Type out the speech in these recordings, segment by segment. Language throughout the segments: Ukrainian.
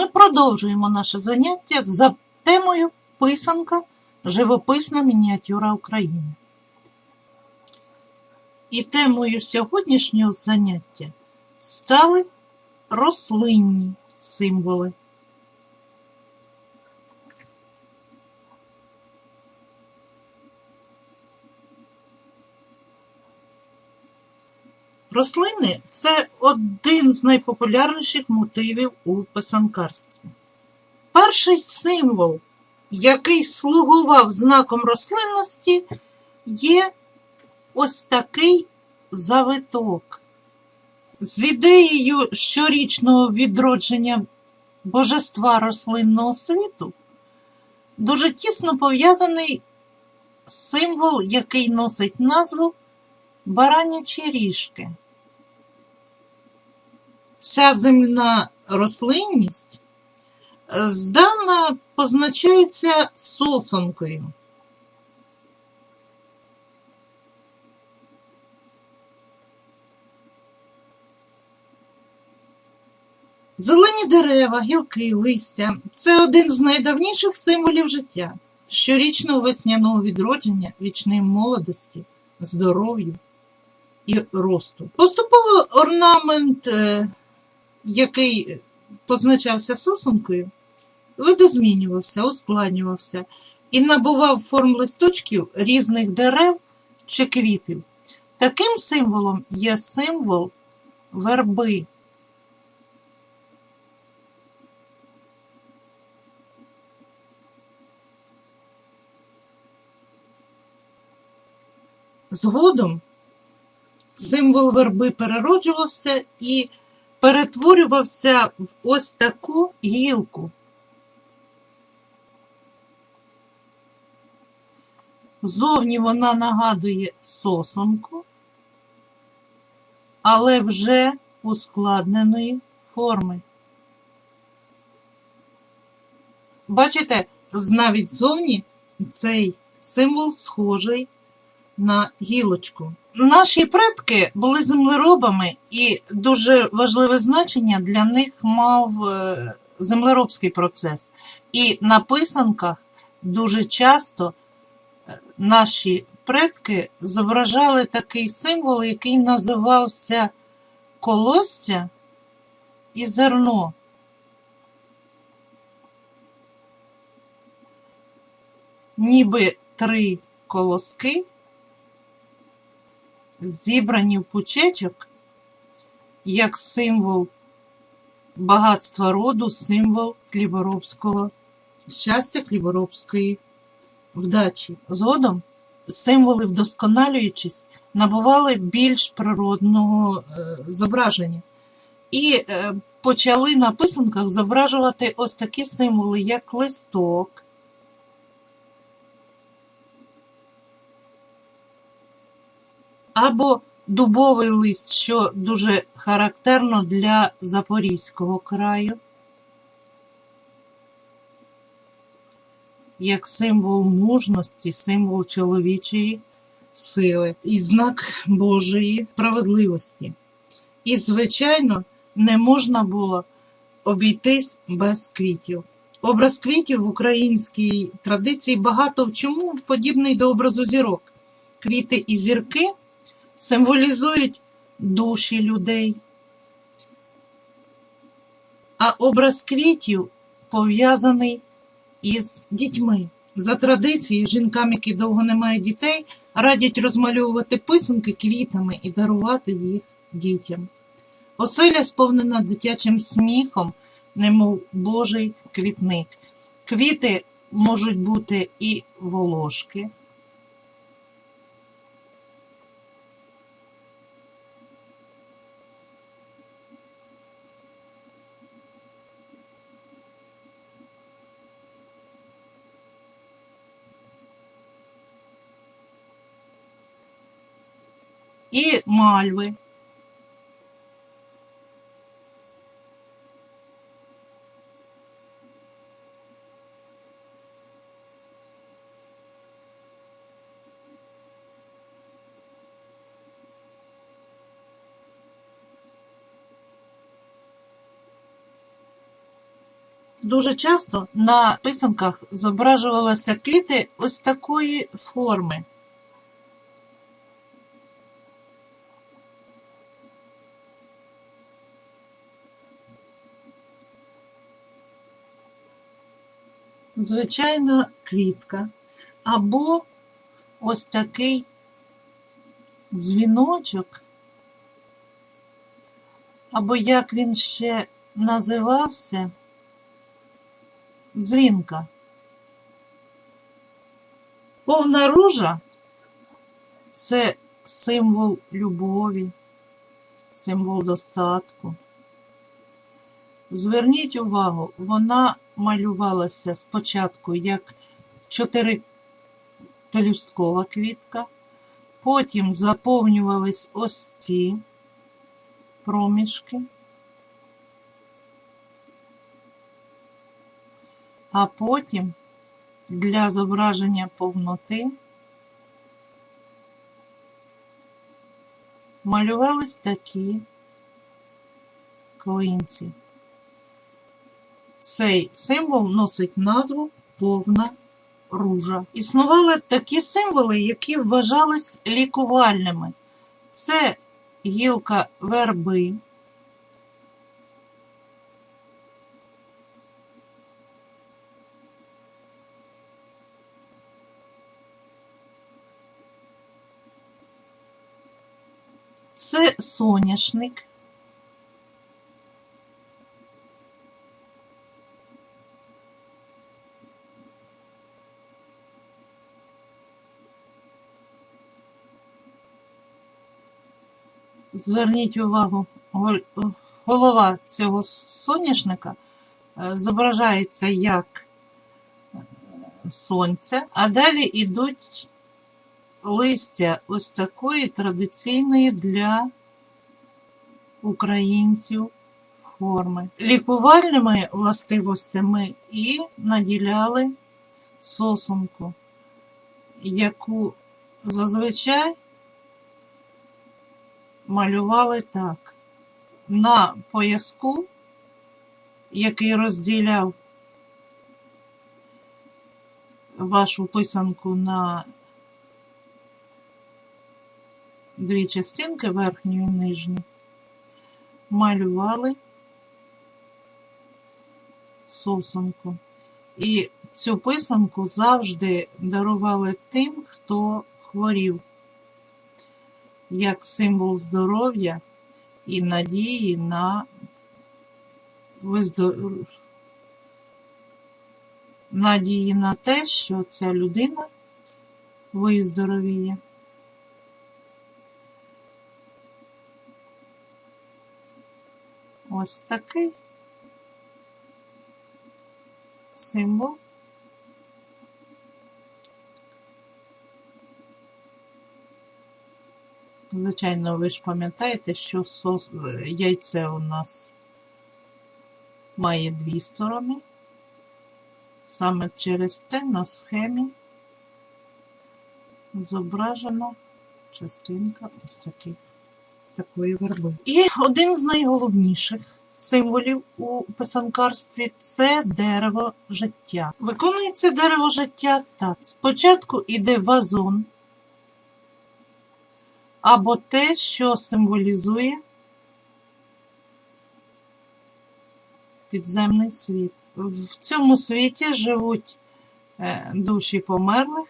Ми продовжуємо наше заняття за темою писанка Живописна мініатюра України. І темою сьогоднішнього заняття стали рослинні символи. Рослини це один з найпопулярніших мотивів у писанкарстві. Перший символ, який слугував знаком рослинності, є ось такий завиток. З ідеєю щорічного відродження божества рослинного світу дуже тісно пов'язаний символ, який носить назву баранячі ріжки. Вся земна рослинність е, здавна позначається сосонкою. Зелені дерева, гілки, листя це один з найдавніших символів життя, щорічного весняного відродження, вічної молодості, здоров'я і росту. Поступово орнамент, е, який позначався сосункою, видозмінювався, ускладнювався і набував форм листочків різних дерев чи квітів. Таким символом є символ верби. Згодом символ верби перероджувався і перетворювався в ось таку гілку. Зовні вона нагадує сосонку, але вже ускладненої форми. Бачите, навіть зовні цей символ схожий на гілочку. Наші предки були землеробами, і дуже важливе значення для них мав е, землеробський процес. І на писанках дуже часто е, наші предки зображали такий символ, який називався колосся і зерно. Ніби три колоски зібрані в пучечок як символ багатства роду, символ хліборобського щастя, хліборобської вдачі. Згодом символи, вдосконалюючись, набували більш природного е, зображення. І е, почали на писанках зображувати ось такі символи, як листок. Або дубовий лист, що дуже характерно для Запорізького краю, як символ мужності, символ чоловічої сили і знак Божої справедливості. І, звичайно, не можна було обійтись без квітів. Образ квітів в українській традиції багато в чому подібний до образу зірок. Квіти і зірки символізують душі людей. А образ квітів пов'язаний із дітьми. За традицією, жінкам, які довго не мають дітей, радять розмальовувати писанки квітами і дарувати їх дітям. Оселя сповнена дитячим сміхом, немов Божий квітник. Квіти можуть бути і волошки, і мальви. Дуже часто на писанках зображувалися квіти ось такої форми. Звичайна квітка. Або ось такий дзвіночок, або як він ще називався, дзвінка. Повна ружа це символ любові, символ достатку. Зверніть увагу, вона малювалася спочатку як чотирипелюсткова квітка, потім заповнювались ось ці проміжки, а потім для зображення повноти малювались такі клинці. Цей символ носить назву повна ружа. Існували такі символи, які вважались лікувальними. Це гілка верби, це соняшник. Зверніть увагу, голова цього соняшника е, зображається як е, сонце, а далі йдуть листя ось такої традиційної для українців форми. Лікувальними властивостями і наділяли сосунку, яку зазвичай малювали так. На пояску, який розділяв вашу писанку на дві частинки, верхню і нижню, малювали сосунку. І цю писанку завжди дарували тим, хто хворів як символ здоров'я і надії на надії на те, що ця людина виздоровіє. Ось такий символ. Звичайно, ви ж пам'ятаєте, що сос... яйце у нас має дві сторони. Саме через те на схемі зображена частинка ось таких, такої верби. І один з найголовніших символів у писанкарстві це дерево життя. Виконується дерево життя так. Спочатку йде вазон або те, що символізує підземний світ. В цьому світі живуть е, душі померлих.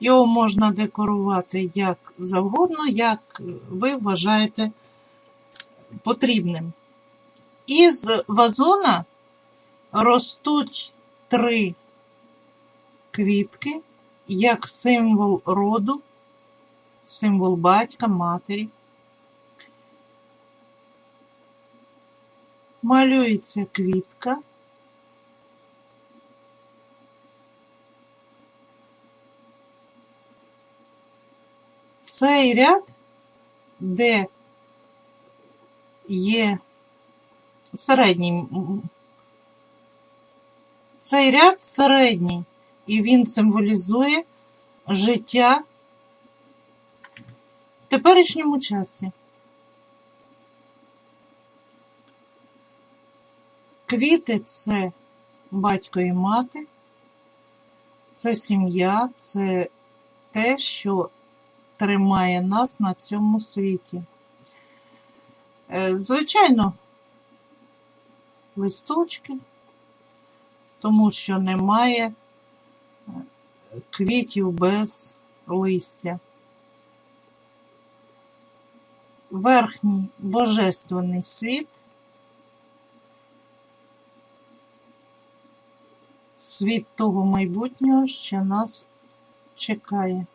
Його можна декорувати як завгодно, як ви вважаєте потрібним. Із вазона ростуть три квітки як символ роду символ батька, матері. Малюється квітка. Цей ряд, де є середній, цей ряд середній, і він символізує життя теперішньому часі. Квіти це батько і мати, це сім'я, це те, що тримає нас на цьому світі. Е, Звичайно, листочки, тому що немає е, квітів без листя. Верхній божественний світ, світ того майбутнього, що нас чекає.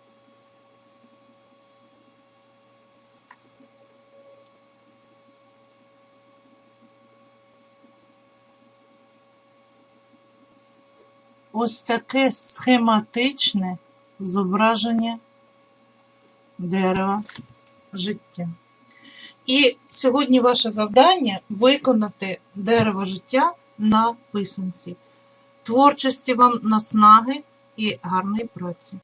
Ось таке схематичне зображення дерева життя. І сьогодні ваше завдання виконати дерево життя на писанці. Творчості вам наснаги і гарної праці.